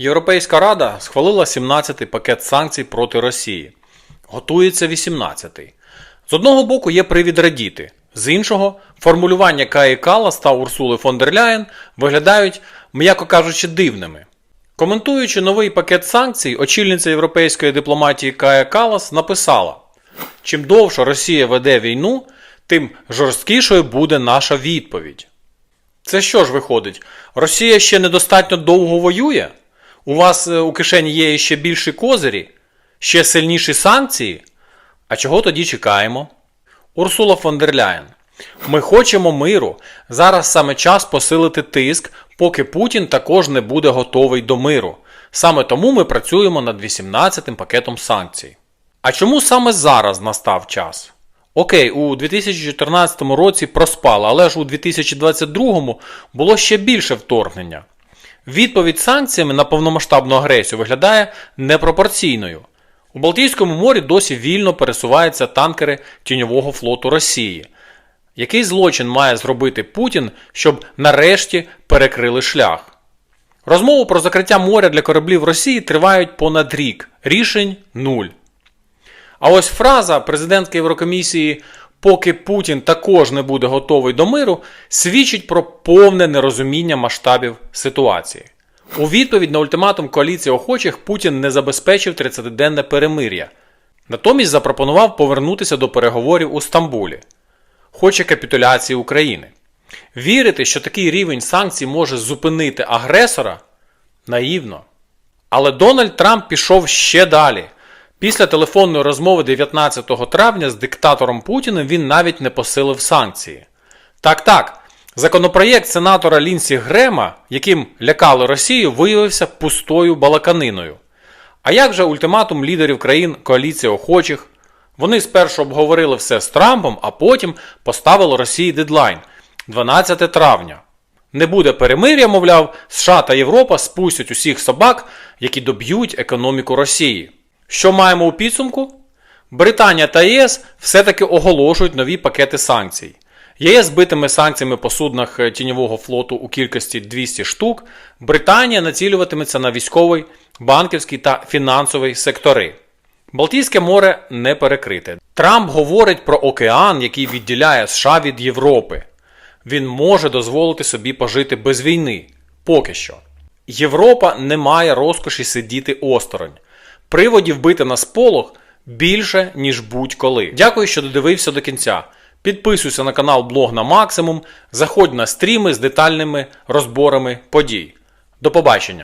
Європейська Рада схвалила 17-й пакет санкцій проти Росії. Готується 18-й. З одного боку є привід радіти, з іншого формулювання Каї Калас та Урсули фон дер Ляєн виглядають, м'яко кажучи, дивними. Коментуючи новий пакет санкцій, очільниця європейської дипломатії Кая Калас написала: чим довше Росія веде війну, тим жорсткішою буде наша відповідь. Це що ж виходить? Росія ще недостатньо довго воює? У вас е, у кишені є ще більші козирі, ще сильніші санкції? А чого тоді чекаємо? Урсула фон дер Ляєн. Ми хочемо миру. Зараз саме час посилити тиск, поки Путін також не буде готовий до миру. Саме тому ми працюємо над 18-м пакетом санкцій. А чому саме зараз настав час? Окей, у 2014 році проспали, але ж у 2022 було ще більше вторгнення. Відповідь санкціями на повномасштабну агресію виглядає непропорційною. У Балтійському морі досі вільно пересуваються танкери тіньового флоту Росії. Який злочин має зробити Путін, щоб нарешті перекрили шлях? Розмови про закриття моря для кораблів Росії тривають понад рік. Рішень нуль. А ось фраза президентки Єврокомісії поки Путін також не буде готовий до миру, свідчить про повне нерозуміння масштабів ситуації. У відповідь на ультиматум коаліції охочих Путін не забезпечив 30-денне перемир'я. Натомість запропонував повернутися до переговорів у Стамбулі. Хоче капітуляції України. Вірити, що такий рівень санкцій може зупинити агресора наївно. Але Дональд Трамп пішов ще далі. Після телефонної розмови 19 травня з диктатором Путіним він навіть не посилив санкції. Так, так, законопроєкт сенатора Лінсі Грема, яким лякали Росію, виявився пустою балаканиною. А як же ультиматум лідерів країн коаліції охочих? Вони спершу обговорили все з Трампом, а потім поставили Росії дедлайн 12 травня. Не буде перемир'я, мовляв, США та Європа спустять усіх собак, які доб'ють економіку Росії. Що маємо у підсумку? Британія та ЄС все-таки оголошують нові пакети санкцій. ЄС битиме санкціями по суднах е, тіньового флоту у кількості 200 штук. Британія націлюватиметься на військовий, банківський та фінансовий сектори. Балтійське море не перекрите. Трамп говорить про океан, який відділяє США від Європи. Він може дозволити собі пожити без війни. Поки що. Європа не має розкоші сидіти осторонь. Приводів бити на сполох більше, ніж будь-коли. Дякую, що додивився до кінця. Підписуйся на канал Блог на Максимум, заходь на стріми з детальними розборами подій. До побачення!